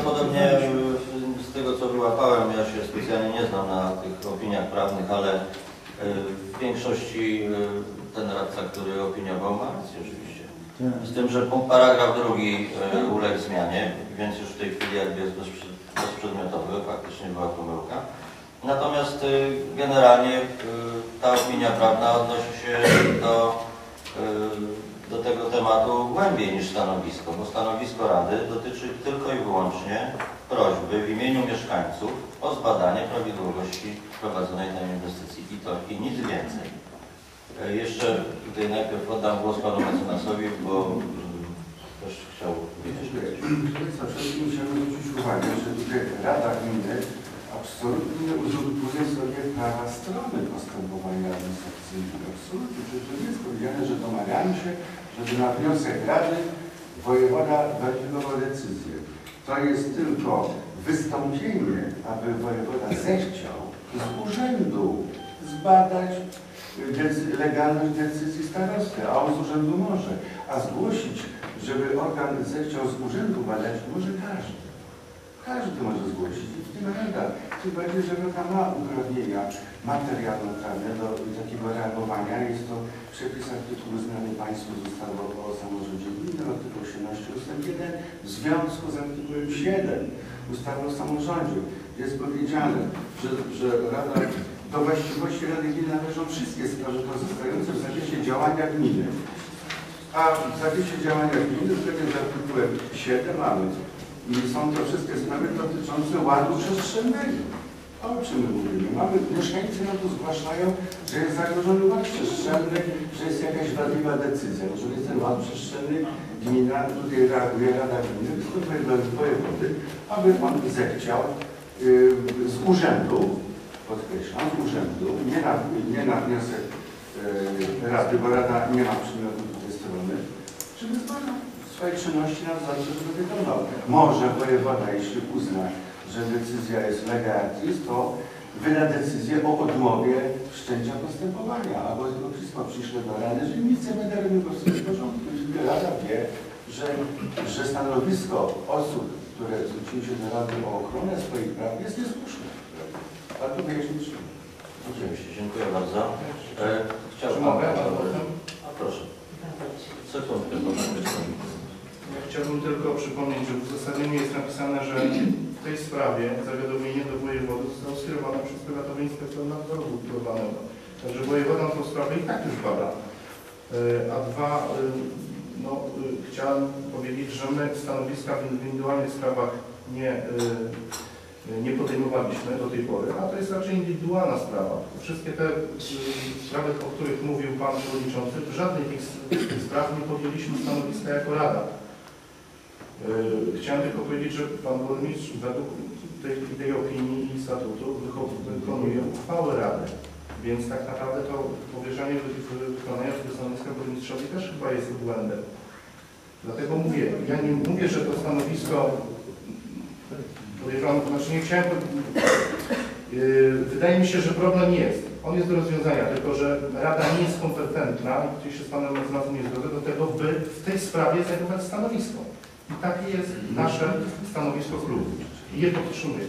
prawdopodobnie z tego co wyłapałem, ja się specjalnie nie znam na tych opiniach prawnych, ale y, w większości y, ten radca, który opiniował ma rację oczywiście. Z tym, że punkt paragraf drugi y, uległ zmianie, więc już w tej chwili jakby jest bezprze- bezprzedmiotowy, faktycznie była pomyłka. Natomiast generalnie ta opinia prawna odnosi się do, do tego tematu głębiej niż stanowisko, bo stanowisko Rady dotyczy tylko i wyłącznie prośby w imieniu mieszkańców o zbadanie prawidłowości prowadzonej tam inwestycji i to i nic więcej. Y, Jeszcze tutaj najpierw oddam głos panu mecenasowi, bo y, też chciał wiedzieć. Państwa, przede wszystkim chciałbym zwrócić uwagę, że tutaj Rada Gminy absolutnie nie uzurpuje sobie strony postępowania administracyjnego. Absolutnie. Przecież nie jest powiedziane, że domagamy się, żeby na wniosek Rady wojewoda weryfikował decyzję. To jest tylko wystąpienie, aby wojewoda zechciał z urzędu zbadać decy- legalność decyzji starosty, a on z urzędu może. A zgłosić, żeby organ zechciał z urzędu badać, może każdy. Każdy może zgłosić, w tym rada. Tym bardziej, że rada ma uprawnienia materialno-prawne do takiego reagowania. Jest to przepis artykułu znany Państwu z ustawy o samorządzie gminy, artykuł 18 ust. 1 w związku z artykułem 7 ustawy o samorządzie. Jest powiedziane, że, że Rada, do właściwości Rady Gminy należą wszystkie sprawy pozostające w zakresie działania gminy. A w zakresie działania gminy, zgodnie z artykułem 7 mamy i są to wszystkie sprawy dotyczące ładu przestrzennego. O czym my mówimy? Mamy, mieszkańcy nam tu zgłaszają, że jest zagrożony ład przestrzenny, że jest jakaś wadliwa decyzja. Jeżeli jest ten ład przestrzenny, gmina, tutaj reaguje Rada Gminy, występuje do wojewody, aby on zechciał yy, z urzędu, podkreślam, z urzędu, nie na, nie na wniosek yy, Rady, bo Rada nie ma przymiotu do tej strony, żeby zbadał swojej czynności nadzorcze, żeby wykonał. Może wojewoda, jeśli uzna, że decyzja jest lega artis, to wyda decyzję o odmowie wszczęcia postępowania, albo jego pismo przyśle do Rady, że nic nie będę robił po prostu w porządku. Jeśli Rada wie, że, że stanowisko osób, które zwróciły się do Rady o ochronę swoich praw jest niesłuszne. Ale to wyjaśnić. Oczywiście, dziękuję bardzo. E, Czy Chciałbym... mogę? A proszę. Sekundkę, bo tak być Ja chciałbym tylko przypomnieć, że w uzasadnieniu jest napisane, że w tej sprawie zawiadomienie do wojewody zostało skierowane przez powiatowy inspektor nadzoru budowlanego. Także wojewoda tą sprawę i tak już bada. E, A dwa, e, no, e, chciałem powiedzieć, że my stanowiska w indywidualnych sprawach nie, nie podejmowaliśmy do tej pory, a to jest raczej indywidualna sprawa. Wszystkie te sprawy, o których mówił Pan Przewodniczący, w żadnej z tych spraw nie podjęliśmy stanowiska jako Rada. Yy, Chciałem tylko powiedzieć, że Pan Burmistrz według tej, tej opinii i statutu wykonuje uchwałę Rady. Więc tak naprawdę to powierzanie wy- wykonania tego stanowiska burmistrzowi też chyba jest błędem. Dlatego mówię, ja nie mówię, że to stanowisko podejrzewam, znaczy nie chciałem, yy, wydaje mi się, że problem jest. On jest do rozwiązania, tylko że Rada nie jest kompetentna, i tutaj się z Panem Mecenasem nie zgodzę, do tego, by w tej sprawie zajmować stanowisko. I takie jest nasze stanowisko klubu. I je podtrzymuję.